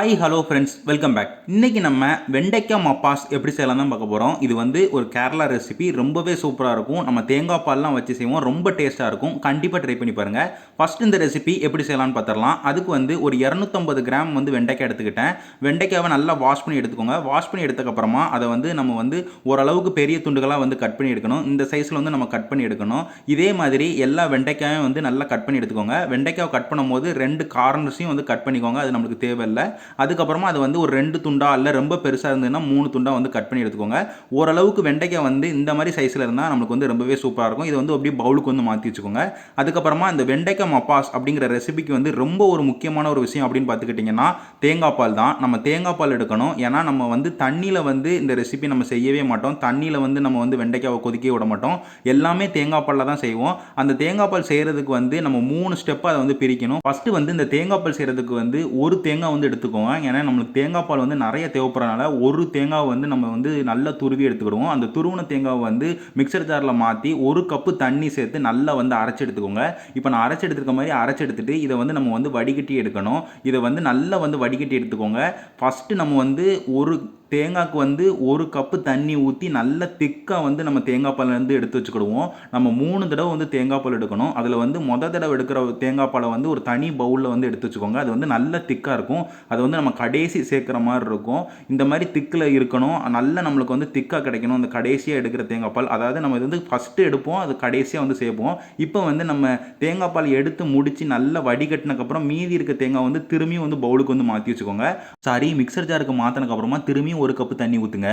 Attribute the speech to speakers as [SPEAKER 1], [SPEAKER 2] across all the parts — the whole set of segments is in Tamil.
[SPEAKER 1] Hi hello friends welcome back இன்றைக்கி நம்ம வெண்டைக்காய் மப்பாஸ் எப்படி செய்யலாம் தான் பார்க்க போகிறோம் இது வந்து ஒரு கேரளா ரெசிபி ரொம்பவே சூப்பராக இருக்கும். நம்ம தேங்காய் பால்லாம் வச்சு செய்வோம். ரொம்ப டேஸ்ட்டாக இருக்கும். கண்டிப்பாக ட்ரை பண்ணி பாருங்கள் ஃபஸ்ட் இந்த ரெசிபி எப்படி செய்யலாம்னு பார்த்துடலாம். அதுக்கு வந்து ஒரு இரநூத்தம்பது கிராம் வந்து வெண்டைக்காய் எடுத்துக்கிட்டேன். வெண்டைக்காவை நல்லா வாஷ் பண்ணி எடுத்துக்கோங்க. வாஷ் பண்ணி எடுத்ததுக்கப்புறமா அதை வந்து நம்ம வந்து ஓரளவுக்கு பெரிய துண்டுகளாக வந்து கட் பண்ணி எடுக்கணும். இந்த சைஸில் வந்து நம்ம கட் பண்ணி எடுக்கணும். இதே மாதிரி எல்லா வெண்டைக்காயும் வந்து நல்லா கட் பண்ணி எடுத்துக்கோங்க. வெண்டைக்காவை கட் பண்ணும்போது ரெண்டு கார்னர்ஸையும் வந்து கட் பண்ணிக்கோங்க. அது நம்மளுக்கு தேவையில்லை. அதுக்கப்புறமா அது வந்து ஒரு ரெண்டு துண்டா இல்லை ரொம்ப பெருசாக இருந்ததுன்னா மூணு துண்டா வந்து கட் பண்ணி எடுத்துக்கோங்க. ஓரளவுக்கு வெண்டைக்காய் வந்து இந்த மாதிரி சைஸில் இருந்தால் நம்மளுக்கு வந்து ரொம்பவே சூப்பராக இருக்கும். இது வந்து அப்படியே பவுலுக்கு வந்து மாற்றி வச்சுக்கோங்க. அதுக்கப்புறமா இந்த வெண்டைக்காய் மப்பாஸ் அப்படிங்கிற ரெசிபிக்கு வந்து ரொம்ப ஒரு முக்கியமான ஒரு விஷயம் அப்படின்னு பார்த்துக்கிட்டிங்கன்னா தேங்காய் பால் தான். நம்ம தேங்காய் பால் எடுக்கணும். ஏன்னா நம்ம வந்து தண்ணியில் வந்து இந்த ரெசிபி நம்ம செய்யவே மாட்டோம். தண்ணியில் வந்து நம்ம வந்து வெண்டைக்காவை கொதிக்க விட மாட்டோம். எல்லாமே தேங்காய் பாலில் தான் செய்வோம். அந்த தேங்காய் பால் செய்கிறதுக்கு வந்து நம்ம மூணு ஸ்டெப்பாக அதை வந்து பிரிக்கணும். ஃபஸ்ட்டு வந்து இந்த தேங்காய் பால் செய்கிறதுக்கு வந்து ஒரு தேங்காய் வந்து எடுத்துக்கோங்க. ஏன்னா நம்மளுக்கு தேங்காய் பால் வந்து நிறைய தேவைப்படுறதுனால ஒரு தேங்காய் வந்து நம்ம வந்து நல்லா துருவி எடுத்துக்கிடுவோம். அந்த துருவின தேங்காவை வந்து மிக்சர் ஜாரில் மாற்றி ஒரு கப்பு தண்ணி சேர்த்து நல்லா வந்து அரைச்சி எடுத்துக்கோங்க. இப்போ நான் அரைச்சி எடுத்துருக்க மாதிரி அரைச்சி எடுத்துகிட்டு இதை வந்து நம்ம வந்து வடிகட்டி எடுக்கணும். இதை வந்து நல்லா வந்து வடிகட்டி எடுத்துக்கோங்க. ஃபஸ்ட்டு நம்ம வந்து ஒரு தேங்காய்க்கு வந்து ஒரு கப்பு தண்ணி ஊற்றி நல்ல திக்காக வந்து நம்ம தேங்காய் பாலேருந்து வந்து எடுத்து வச்சுக்கிடுவோம். நம்ம மூணு தடவை வந்து தேங்காய் பால் எடுக்கணும். அதில் வந்து மொதல் தடவை எடுக்கிற தேங்காய் பாலை வந்து ஒரு தனி பவுலில் வந்து எடுத்து வச்சுக்கோங்க. அது வந்து நல்ல திக்காக இருக்கும். அது வந்து நம்ம கடைசி சேர்க்குற மாதிரி இருக்கும். இந்த மாதிரி திக்கில் இருக்கணும். நல்ல நம்மளுக்கு வந்து திக்காக கிடைக்கணும். அந்த கடைசியாக எடுக்கிற தேங்காய் பால். அதாவது நம்ம இது வந்து ஃபஸ்ட்டு எடுப்போம். அது கடைசியாக வந்து சேர்ப்போம். இப்போ வந்து நம்ம தேங்காய் பால் எடுத்து முடித்து நல்லா வடிகட்டினக்கப்புறம் மீதி இருக்க தேங்காய் வந்து திரும்பியும் வந்து பவுலுக்கு வந்து மாற்றி வச்சுக்கோங்க. சாரி மிக்சர் ஜாருக்கு மாற்றினக்கப்புறமா திரும்பியும் ஒரு கப்பு தண்ணி ஊற்றுங்க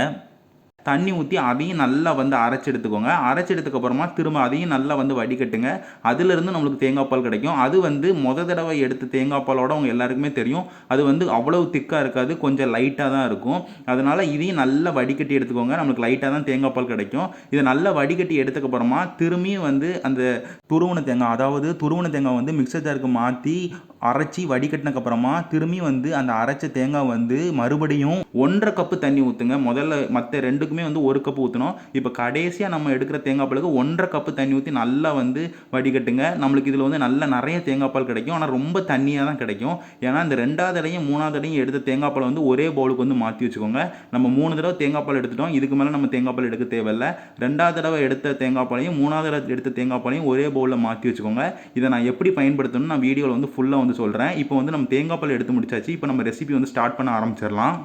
[SPEAKER 1] தண்ணி ஊற்றி அதையும் நல்லா வந்து அரைச்சி எடுத்துக்கோங்க. அரைச்சி எடுத்துக்கப்புறமா திரும்ப அதையும் நல்லா வந்து வடிகட்டுங்க. அதுலேருந்து நம்மளுக்கு தேங்காய் பால் கிடைக்கும். அது வந்து முத தடவை எடுத்து தேங்காய் பாலோட அவங்க எல்லாருக்குமே தெரியும். அது வந்து அவ்வளவு திக்காக இருக்காது. கொஞ்சம் லைட்டாக தான் இருக்கும். அதனால் இதையும் நல்லா வடிகட்டி எடுத்துக்கோங்க. நம்மளுக்கு லைட்டாக தான் தேங்காய் பால் கிடைக்கும். இதை நல்லா வடிகட்டி எடுத்துக்கப்புறமா திரும்பியும் வந்து அந்த துருவன தேங்காய் அதாவது துருவன தேங்காய் வந்து மிக்சர் ஜாருக்கு மாற்றி அரைச்சி வடிகட்டினக்கப்புறமா திரும்பி வந்து அந்த அரைச்ச தேங்காய் வந்து மறுபடியும் ஒன்றரை கப்பு தண்ணி ஊற்றுங்க முதல்ல மற்ற ரெண்டு ரெண்டுக்குமே வந்து ஒரு கப்பு ஊற்றணும் இப்போ கடைசியாக நம்ம எடுக்கிற தேங்காய் பாலுக்கு ஒன்றரை கப்பு தண்ணி ஊற்றி நல்லா வந்து வடிகட்டுங்க. நம்மளுக்கு இதில் வந்து நல்ல நிறைய தேங்காய் பால் கிடைக்கும். ஆனால் ரொம்ப தண்ணியாக தான் கிடைக்கும். ஏன்னா இந்த ரெண்டாவது இடையும் மூணாவது இடையும் எடுத்த தேங்காய் பால் வந்து ஒரே பவுலுக்கு வந்து மாற்றி வச்சுக்கோங்க. நம்ம மூணு தடவை தேங்காய் பால் எடுத்துட்டோம். இதுக்கு மேலே நம்ம தேங்காய் பால் எடுக்க தேவையில்லை. ரெண்டாவது தடவை எடுத்த தேங்காய் பாலையும் மூணாவது தடவை எடுத்த தேங்காய் பாலையும் ஒரே பவுலில் மாற்றி வச்சுக்கோங்க. இதை நான் எப்படி பயன்படுத்தணும்னு நான் வீடியோவில் வந்து ஃபுல்லாக வந்து சொல்கிறேன் இப்போ வந்து நம்ம தேங்காய் பால் எடுத்து முடிச்சாச்சு. இப்போ நம்ம ரெசிபி வந்து ஸ்டார்ட் பண்ண ஆரம்பிச்சிடலாம்.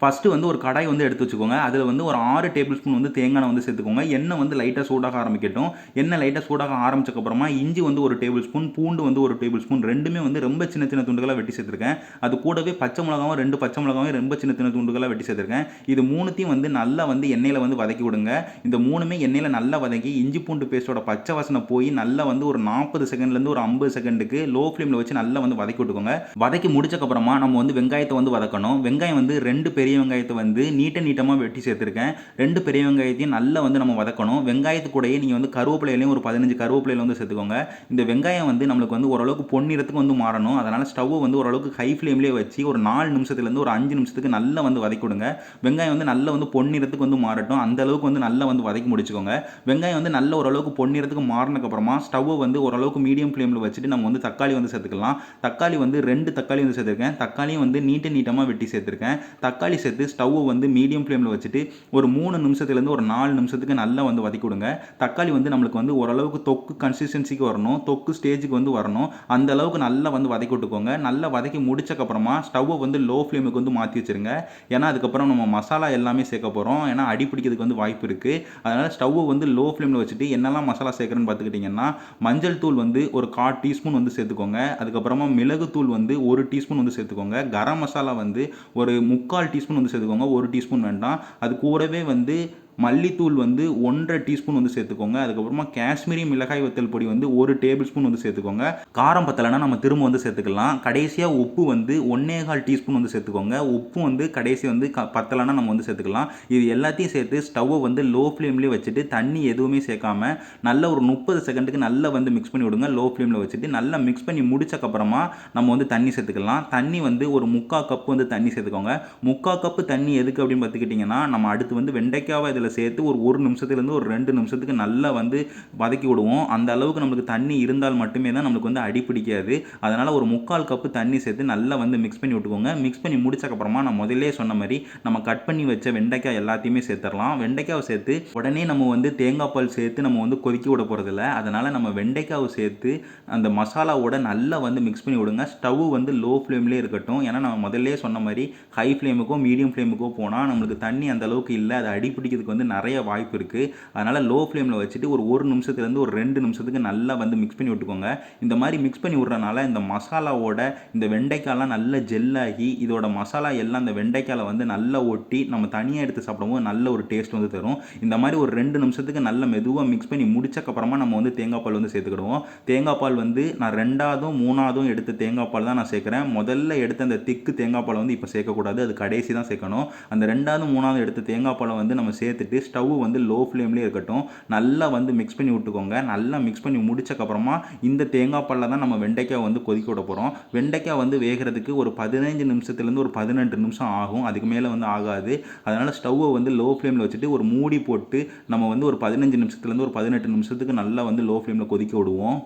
[SPEAKER 1] ஃபஸ்ட்டு வந்து ஒரு கடாய் வந்து எடுத்து வச்சுக்கோங்க. அதில் வந்து ஒரு ஆறு டேபிள் ஸ்பூன் வந்து தேங்காய் வந்து சேர்த்துக்கோங்க. எண்ணெய் வந்து லைட்டாக சூடாக ஆரம்பிக்கட்டும். எண்ணெய் லைட்டாக சூடாக ஆரம்பிச்சக்கப்புறமா இஞ்சி வந்து ஒரு டேபிள் ஸ்பூன் பூண்டு வந்து ஒரு டேபிள் ஸ்பூன் ரெண்டுமே வந்து ரொம்ப சின்ன சின்ன துண்டுகளாக வெட்டி சேர்த்துருக்கேன். அது கூடவே பச்சை மிளகாவும் ரெண்டு பச்சை மிளகாவும் ரொம்ப சின்ன சின்ன துண்டுகளாக வெட்டி சேர்த்துருக்கேன். இது மூணுத்தையும் வந்து நல்லா வந்து எண்ணெயில் வந்து வதக்கி விடுங்க. இந்த மூணுமே எண்ணெயில் நல்லா வதக்கி இஞ்சி பூண்டு பேஸ்ட்டோட பச்சை வாசனை போய் நல்லா வந்து ஒரு நாற்பது செகண்ட்லேருந்து ஒரு ஐம்பது செகண்டுக்கு லோ ஃப்ளேமில் வச்சு நல்லா வந்து வதக்கி விட்டுக்கோங்க. வதக்கி முடிச்சக்கப்புறமா நம்ம வந்து வெங்காயத்தை வந்து வதக்கணும். வெங்காயம் வந்து ரெண்டு பெரிய வெங்காயத்தை வந்து நீட்ட நீட்டமாக வெட்டி சேர்த்துருக்கேன். ரெண்டு பெரிய வெங்காயத்தையும் நல்லா வந்து நம்ம வதக்கணும். வெங்காயத்து கூடயே நீங்கள் வந்து கருவேப்பிலையிலையும் ஒரு பதினஞ்சு கருவேப்பிலையில் வந்து சேர்த்துக்கோங்க. இந்த வெங்காயம் வந்து நம்மளுக்கு வந்து ஓரளவுக்கு பொன்னிறத்துக்கு வந்து மாறணும். அதனால் ஸ்டவ் வந்து ஓரளவுக்கு ஹை ஃப்ளேம்லேயே வச்சு ஒரு நாலு நிமிஷத்துலேருந்து ஒரு அஞ்சு நிமிஷத்துக்கு நல்லா வந்து வதக்கி விடுங்க. வெங்காயம் வந்து நல்லா வந்து பொன்னிறத்துக்கு வந்து மாறட்டும். அந்த அளவுக்கு வந்து நல்லா வந்து வதக்கி முடிச்சுக்கோங்க. வெங்காயம் வந்து நல்ல ஓரளவுக்கு பொன்னிறத்துக்கு மாறினதுக்கப்புறமா ஸ்டவ்வை வந்து ஓரளவுக்கு மீடியம் ஃப்ளேமில் வச்சுட்டு நம்ம வந்து தக்காளி வந்து சேர்த்துக்கலாம். தக்காளி வந்து ரெண்டு தக்காளி வந்து சேர்த்துருக்கேன். தக்காளியும் வந்து நீட்ட நீட்டமாக வெட்டி சேர்த்துருக்கேன். தக்காளி சேர்த்து ஸ்டவ்வை வந்து மீடியம் ஃப்ளேமில் வச்சுட்டு ஒரு மூணு நிமிஷத்துலேருந்து ஒரு நாலு நிமிஷத்துக்கு நல்லா வந்து வதக்கி விடுங்க. தக்காளி வந்து நம்மளுக்கு வந்து ஓரளவுக்கு தொக்கு கன்சிஸ்டன்சிக்கு வரணும். தொக்கு ஸ்டேஜுக்கு வந்து வரணும். அந்த அளவுக்கு நல்லா வந்து வதக்கி விட்டுக்கோங்க. நல்லா வதக்கி முடிச்சக்கப்புறமா ஸ்டவ்வை வந்து லோ ஃப்ளேமுக்கு வந்து மாற்றி வச்சுருங்க. ஏன்னா அதுக்கப்புறம் நம்ம மசாலா எல்லாமே சேர்க்க போகிறோம் ஏன்னா அடி பிடிக்கிறதுக்கு வந்து வாய்ப்பு இருக்குது அதனால் ஸ்டவ்வை வந்து லோ ஃப்ளேமில் வச்சுட்டு என்னெல்லாம் மசாலா சேர்க்குறேன்னு பார்த்துக்கிட்டிங்கன்னா மஞ்சள் தூள் வந்து ஒரு கால் டீஸ்பூன் வந்து சேர்த்துக்கோங்க. அதுக்கப்புறமா மிளகு தூள் வந்து ஒரு டீஸ்பூன் வந்து சேர்த்துக்கோங்க. கரம் மசாலா வந்து ஒரு முக்கால் டீஸ்பூன் வந்து சேர்த்துக்கோங்க. ஒரு டீஸ்பூன் வேண்டாம். அது கூடவே வந்து மல்லித்தூள் வந்து ஒன்றரை டீஸ்பூன் வந்து சேர்த்துக்கோங்க. அதுக்கப்புறமா காஷ்மீரி மிளகாய் வத்தல் பொடி வந்து ஒரு டேபிள் ஸ்பூன் வந்து சேர்த்துக்கோங்க. காரம் பத்தலைன்னா நம்ம திரும்ப வந்து சேர்த்துக்கலாம். கடைசியாக உப்பு வந்து ஒன்னே கால் டீஸ்பூன் வந்து சேர்த்துக்கோங்க. உப்பு வந்து கடைசி வந்து க பத்தலைன்னா நம்ம வந்து சேர்த்துக்கலாம். இது எல்லாத்தையும் சேர்த்து ஸ்டவ்வை வந்து லோ ஃப்ளேம்லேயே வச்சுட்டு தண்ணி எதுவுமே சேர்க்காம நல்ல ஒரு முப்பது செகண்டுக்கு நல்லா வந்து மிக்ஸ் பண்ணி விடுங்க. லோ ஃப்ளேமில் வச்சுட்டு நல்லா மிக்ஸ் பண்ணி முடிச்சக்கப்புறமா நம்ம வந்து தண்ணி சேர்த்துக்கலாம். தண்ணி வந்து ஒரு முக்கால் கப்பு வந்து தண்ணி சேர்த்துக்கோங்க. முக்கால் கப்பு தண்ணி எதுக்கு அப்படின்னு பார்த்துக்கிட்டிங்கன்னா நம்ம அடுத்து வந்து வெண்டைக்காவை இதில் அதில் சேர்த்து ஒரு ஒரு நிமிஷத்துலேருந்து ஒரு ரெண்டு நிமிஷத்துக்கு நல்லா வந்து வதக்கி விடுவோம். அந்த அளவுக்கு நம்மளுக்கு தண்ணி இருந்தால் மட்டுமே தான் நம்மளுக்கு வந்து அடி பிடிக்காது. அதனால் ஒரு முக்கால் கப்பு தண்ணி சேர்த்து நல்லா வந்து மிக்ஸ் பண்ணி விட்டுக்கோங்க. மிக்ஸ் பண்ணி முடிச்சக்கப்புறமா நான் முதல்லே சொன்ன மாதிரி நம்ம கட் பண்ணி வச்ச வெண்டைக்காய் எல்லாத்தையுமே சேர்த்துடலாம். வெண்டைக்காவை சேர்த்து உடனே நம்ம வந்து தேங்காய் பால் சேர்த்து நம்ம வந்து கொதிக்க விட போகிறதில்ல அதனால் நம்ம வெண்டைக்காவை சேர்த்து அந்த மசாலாவோட நல்லா வந்து மிக்ஸ் பண்ணி விடுங்க. ஸ்டவ் வந்து லோ ஃப்ளேம்லேயே இருக்கட்டும். ஏன்னா நம்ம முதல்லே சொன்ன மாதிரி ஹை ஃப்ளேமுக்கோ மீடியம் ஃப்ளேமுக்கோ போனால் நம்மளுக்கு தண்ணி அந்த அளவுக்கு இல்லை. அது அடி பிடிக்கிறதுக்கு வந்து நிறைய வாய்ப்பு இருக்குது அதனால் லோ ஃப்ளேமில் வச்சுட்டு ஒரு ஒரு நிமிஷத்துலேருந்து ஒரு ரெண்டு நிமிஷத்துக்கு நல்லா வந்து மிக்ஸ் பண்ணி விட்டுக்கோங்க. இந்த மாதிரி மிக்ஸ் பண்ணி விட்றனால இந்த மசாலாவோட இந்த வெண்டைக்காய்லாம் நல்ல ஜெல்லாகி இதோட மசாலா எல்லாம் அந்த வெண்டைக்காயில் வந்து நல்லா ஒட்டி நம்ம தனியாக எடுத்து சாப்பிடும்போது நல்ல ஒரு டேஸ்ட் வந்து தரும். இந்த மாதிரி ஒரு ரெண்டு நிமிஷத்துக்கு நல்ல மெதுவாக மிக்ஸ் பண்ணி முடிச்சக்கப்புறமா நம்ம வந்து தேங்காய் பால் வந்து சேர்த்துக்கிடுவோம். தேங்காய் பால் வந்து நான் ரெண்டாவதும் மூணாவதும் எடுத்த தேங்காய் பால் தான் நான் சேர்க்குறேன். முதல்ல எடுத்த அந்த திக்கு தேங்காய் பால் வந்து இப்போ சேர்க்கக்கூடாது. அது கடைசி தான் சேர்க்கணும். அந்த ரெண்டாவது மூணாவது எடுத்த தேங்காய் பாலை வந்து நம்ம சேர்த்துட்டு ஸ்டவ் வந்து லோ ஃப்ளேம்லேயே இருக்கட்டும். நல்லா வந்து மிக்ஸ் பண்ணி விட்டுக்கோங்க. நல்லா மிக்ஸ் பண்ணி முடிச்சக்கப்புறமா இந்த தேங்காய் பாலில் தான் நம்ம வெண்டைக்காய் வந்து கொதிக்க விட போகிறோம் வெண்டைக்காய் வந்து வேகிறதுக்கு ஒரு பதினஞ்சு நிமிஷத்துலேருந்து ஒரு பதினெட்டு நிமிஷம் ஆகும். அதுக்கு மேலே வந்து ஆகாது. அதனால் ஸ்டவ்வை வந்து லோ ஃப்ளேமில் வச்சுட்டு ஒரு மூடி போட்டு நம்ம வந்து ஒரு பதினஞ்சு நிமிஷத்துலேருந்து ஒரு பதினெட்டு நிமிஷத்துக்கு நல்லா வந்து லோ ஃப்ளேமில் கொதிக்க விடுவோம்.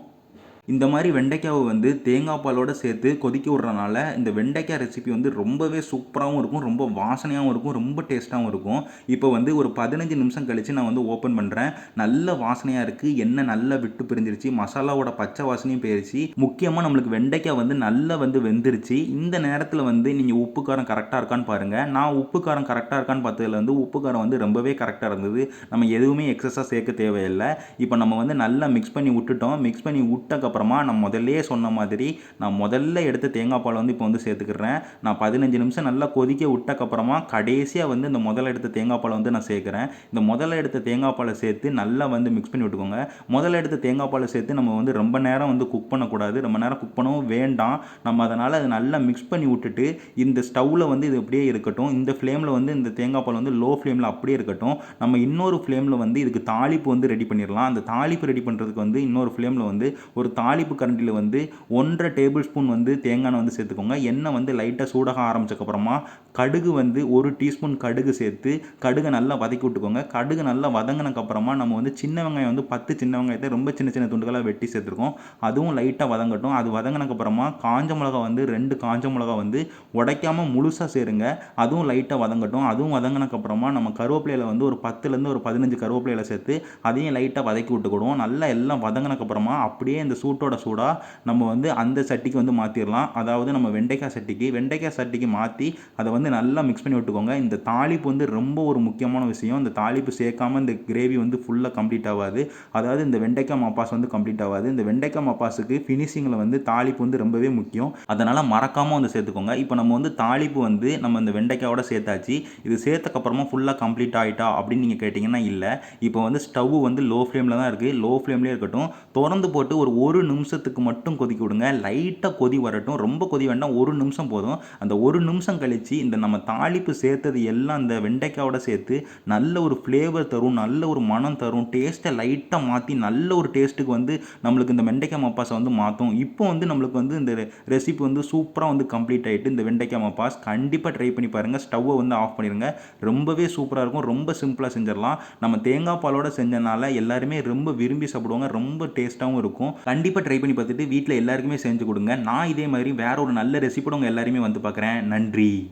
[SPEAKER 1] இந்த மாதிரி வெண்டைக்காவை வந்து தேங்காய் பாலோடு சேர்த்து கொதிக்க விட்றனால இந்த வெண்டைக்காய் ரெசிபி வந்து ரொம்பவே சூப்பராகவும் இருக்கும் ரொம்ப வாசனையாகவும் இருக்கும் ரொம்ப டேஸ்ட்டாகவும் இருக்கும். இப்போ வந்து ஒரு பதினஞ்சு நிமிஷம் கழித்து நான் வந்து ஓப்பன் பண்ணுறேன் நல்ல வாசனையாக இருக்குது எண்ணெய் நல்லா விட்டு பிரிஞ்சிருச்சு மசாலாவோட பச்சை வாசனையும் போயிருச்சு. முக்கியமாக நம்மளுக்கு வெண்டைக்காய் வந்து நல்லா வந்து வெந்துருச்சு. இந்த நேரத்தில் வந்து நீங்கள் உப்பு காரம் கரெக்டாக இருக்கான்னு பாருங்கள் நான் உப்பு காரம் கரெக்டாக இருக்கான்னு பார்த்ததுல வந்து உப்பு காரம் வந்து ரொம்பவே கரெக்டாக இருந்தது. நம்ம எதுவுமே எக்ஸஸாக சேர்க்க தேவையில்லை. இப்போ நம்ம வந்து நல்லா மிக்ஸ் பண்ணி விட்டுட்டோம். மிக்ஸ் பண்ணி விட்டக்கப்புறம் அப்புறமா நான் முதல்லே சொன்ன மாதிரி நான் முதல்ல எடுத்த தேங்காய் பால் வந்து இப்போ வந்து சேர்த்துக்கிறேன். நான் பதினஞ்சு நிமிஷம் நல்லா கொதிக்க விட்டக்கப்புறமா கடைசியாக வந்து இந்த முதல்ல எடுத்த தேங்காய் பால் வந்து நான் சேர்க்குறேன். இந்த முதல்ல எடுத்த தேங்காய் பாலை சேர்த்து நல்லா வந்து மிக்ஸ் பண்ணி விட்டுக்கோங்க. முதல்ல எடுத்த தேங்காய் பாலை சேர்த்து நம்ம வந்து ரொம்ப நேரம் வந்து குக் பண்ணக்கூடாது. ரொம்ப நேரம் குக் பண்ணவும் வேண்டாம். நம்ம அதனால் அதை நல்லா மிக்ஸ் பண்ணி விட்டுட்டு இந்த ஸ்டவ்வில் வந்து இது அப்படியே இருக்கட்டும். இந்த ஃப்ளேமில் வந்து இந்த தேங்காய் பால் வந்து லோ ஃப்ளேமில் அப்படியே இருக்கட்டும். நம்ம இன்னொரு ஃப்ளேமில் வந்து இதுக்கு தாளிப்பு வந்து ரெடி பண்ணிடலாம். அந்த தாளிப்பு ரெடி பண்ணுறதுக்கு வந்து இன்னொரு ஃப்ளேமில் வந்து ஒரு தாளிப்பு கரண்டியில் வந்து ஒன்றரை டேபிள் ஸ்பூன் வந்து தேங்காய் வந்து சேர்த்துக்கோங்க. எண்ணெய் வந்து லைட்டாக சூடாக ஆரம்பிச்சக்கப்புறமா கடுகு வந்து ஒரு டீஸ்பூன் கடுகு சேர்த்து கடுகை நல்லா வதக்கி விட்டுக்கோங்க. கடுகு நல்லா வதங்கினக்கப்புறமா நம்ம வந்து சின்ன வெங்காயம் வந்து பத்து சின்ன வெங்காயத்தை ரொம்ப சின்ன சின்ன துண்டுகளாக வெட்டி சேர்த்துருக்கோம். அதுவும் லைட்டாக வதங்கட்டும். அது வதங்கினக்கப்புறமா காஞ்ச மிளகா வந்து ரெண்டு காஞ்ச மிளகா வந்து உடைக்காமல் முழுசாக சேருங்க. அதுவும் லைட்டாக வதங்கட்டும். அதுவும் வதங்கினக்கப்புறமா நம்ம கருவேப்பிலையில் வந்து ஒரு பத்துலேருந்து ஒரு பதினஞ்சு கருவேப்பிலையில் சேர்த்து அதையும் லைட்டாக வதக்கி விட்டுக்கிடுவோம் நல்லா எல்லாம் வதங்கினக்கப்புறமா அப்படியே இந்த சூட்டோட சூடாக நம்ம வந்து அந்த சட்டிக்கு வந்து மாற்றிடலாம் அதாவது நம்ம வெண்டைக்காய் சட்டிக்கு வெண்டைக்காய் சட்டிக்கு மாற்றி அதை வந்து நல்லா மிக்ஸ் பண்ணி விட்டுக்கோங்க. இந்த தாளிப்பு வந்து ரொம்ப ஒரு முக்கியமான விஷயம். இந்த தாளிப்பு சேர்க்காம இந்த கிரேவி வந்து ஃபுல்லாக கம்ப்ளீட் ஆகாது. அதாவது இந்த வெண்டைக்காய் மப்பாஸ் வந்து கம்ப்ளீட் ஆகாது. இந்த வெண்டைக்காய் மப்பாஸுக்கு ஃபினிஷிங்கில் வந்து தாளிப்பு வந்து ரொம்பவே முக்கியம். அதனால் மறக்காமல் வந்து சேர்த்துக்கோங்க. இப்போ நம்ம வந்து தாளிப்பு வந்து நம்ம இந்த வெண்டைக்காயோட சேர்த்தாச்சு. இது சேர்த்தக்கப்புறமா ஃபுல்லாக கம்ப்ளீட் ஆகிட்டா அப்படின்னு நீங்கள் கேட்டிங்கன்னா இல்லை. இப்போ வந்து ஸ்டவ் வந்து லோ ஃப்ளேமில் தான் இருக்குது லோ ஃப்ளேம்லேயே இருக்கட்டும். திறந்து போட்டு ஒரு ஒரு நிமிஷத்துக்கு மட்டும் கொதிக்க விடுங்க. லைட்டாக கொதி வரட்டும். ரொம்ப கொதி வேண்டாம். ஒரு நிமிஷம் போதும். அந்த ஒரு நிமிஷம் கழித்து இந்த நம்ம தாளிப்பு சேர்த்தது எல்லாம் இந்த வெண்டைக்காயோட சேர்த்து நல்ல ஒரு ஃப்ளேவர் தரும் நல்ல ஒரு மனம் தரும். டேஸ்ட்டை லைட்டாக மாற்றி நல்ல ஒரு டேஸ்ட்டுக்கு வந்து நம்மளுக்கு இந்த வெண்டைக்காய் மப்பாஸை வந்து மாற்றும் இப்போ வந்து நம்மளுக்கு வந்து இந்த ரெசிபி வந்து சூப்பராக வந்து கம்ப்ளீட் ஆகிட்டு இந்த வெண்டைக்காய் மப்பாஸ் கண்டிப்பாக ட்ரை பண்ணி பாருங்கள் ஸ்டவ்வை வந்து ஆஃப் பண்ணிடுங்க ரொம்பவே சூப்பராக இருக்கும். ரொம்ப சிம்பிளாக செஞ்சிடலாம். நம்ம தேங்காய் பாலோட செஞ்சனால எல்லாருமே ரொம்ப விரும்பி சாப்பிடுவாங்க. ரொம்ப டேஸ்ட்டாகவும் இருக்கும். கண்டிப்பாக ட்ரை பண்ணி பார்த்துட்டு வீட்டில் எல்லாருக்குமே செஞ்சு கொடுங்க. நான் இதே மாதிரி வேற ஒரு நல்ல ரெசிபியோட உங்கள் எல்லாருமே வந்து பார்க்குறேன். நன்றி.